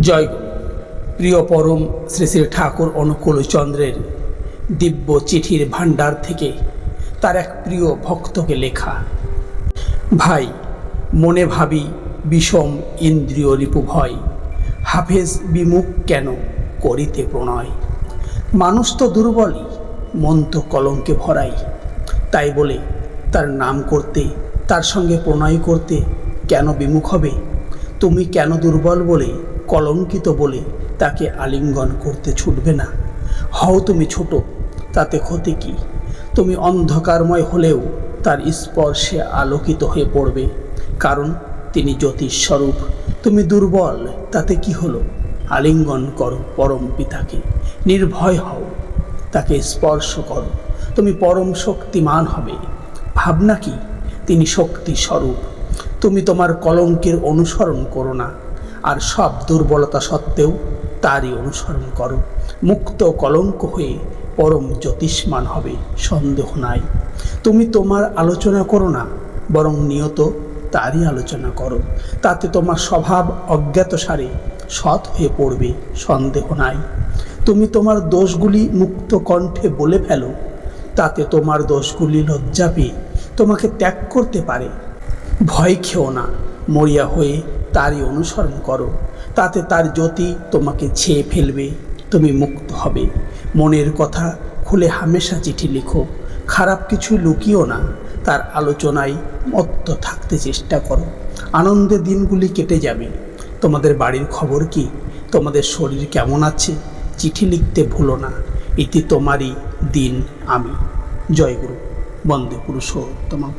জয় প্রিয় পরম শ্রী শ্রী ঠাকুর অনুকূল চন্দ্রের দিব্য চিঠির ভাণ্ডার থেকে তার এক প্রিয় ভক্তকে লেখা। ভাই, মনে ভাবি বিষম ইন্দ্রিয় রিপু ভয়, হাফেজ বিমুখ কেন করিতে প্রণয়? মানুষ তো দুর্বলই, মন তো কলঙ্কে ভরাই। তাই বলে তার নাম করতে, তার সঙ্গে প্রণয় করতে কেন বিমুখ হবে? তুমি কেন দুর্বল বলে কলঙ্কিত বলে তাকে আলিঙ্গন করতে ছুটবে না। হও তুমি ছোট, তাতে ক্ষতি কি? তুমি অন্ধকারময় হলেও তার স্পর্শে আলোকিত হয়ে পড়বে, কারণ তিনি জ্যোতিস্বরূপ তুমি দুর্বল, তাতে কি হলো? আলিঙ্গন করো পরম পিতাকে, নির্ভয় হও, তাকে স্পর্শ করো। তুমি পরম শক্তিমান হবে, ভাবনা কি? তিনি শক্তি স্বরূপ তুমি তোমার কলঙ্কের অনুসরণ করো না আর সব দুর্বলতা সত্ত্বেও তারই অনুসরণ করো। মুক্ত কলঙ্ক হয়ে পরম জ্যোতিষ্মান হবে, সন্দেহ নাই। তুমি তোমার আলোচনা করো না, বরং নিয়ত তারই আলোচনা করো। তাতে তোমার স্বভাব অজ্ঞাতসারে সৎ হয়ে পড়বে, সন্দেহ নাই। তুমি তোমার দোষগুলি মুক্ত কণ্ঠে বলে ফেলো, তাতে তোমার দোষগুলি লজ্জা পেয়ে তোমাকে ত্যাগ করতে পারে। ভয় খেও না মরিয়া হয়ে তারই অনুসরণ করো। তাতে তার জ্যোতি তোমাকে ছেয়ে ফেলবে, তুমি মুক্ত হবে। মনের কথা খুলে হামেশা চিঠি লিখো। খারাপ কিছু লুকিও না, তার আলোচনায় মত্ত থাকতে চেষ্টা করো। আনন্দে দিনগুলি কেটে যাবে। তোমাদের বাড়ির খবর কি? তোমাদের শরীর কেমন আছে? চিঠি লিখতে ভুলো না। এটি তোমারই দিন, আমি। জয়গুরু। বন্দে পুরুষোত্তম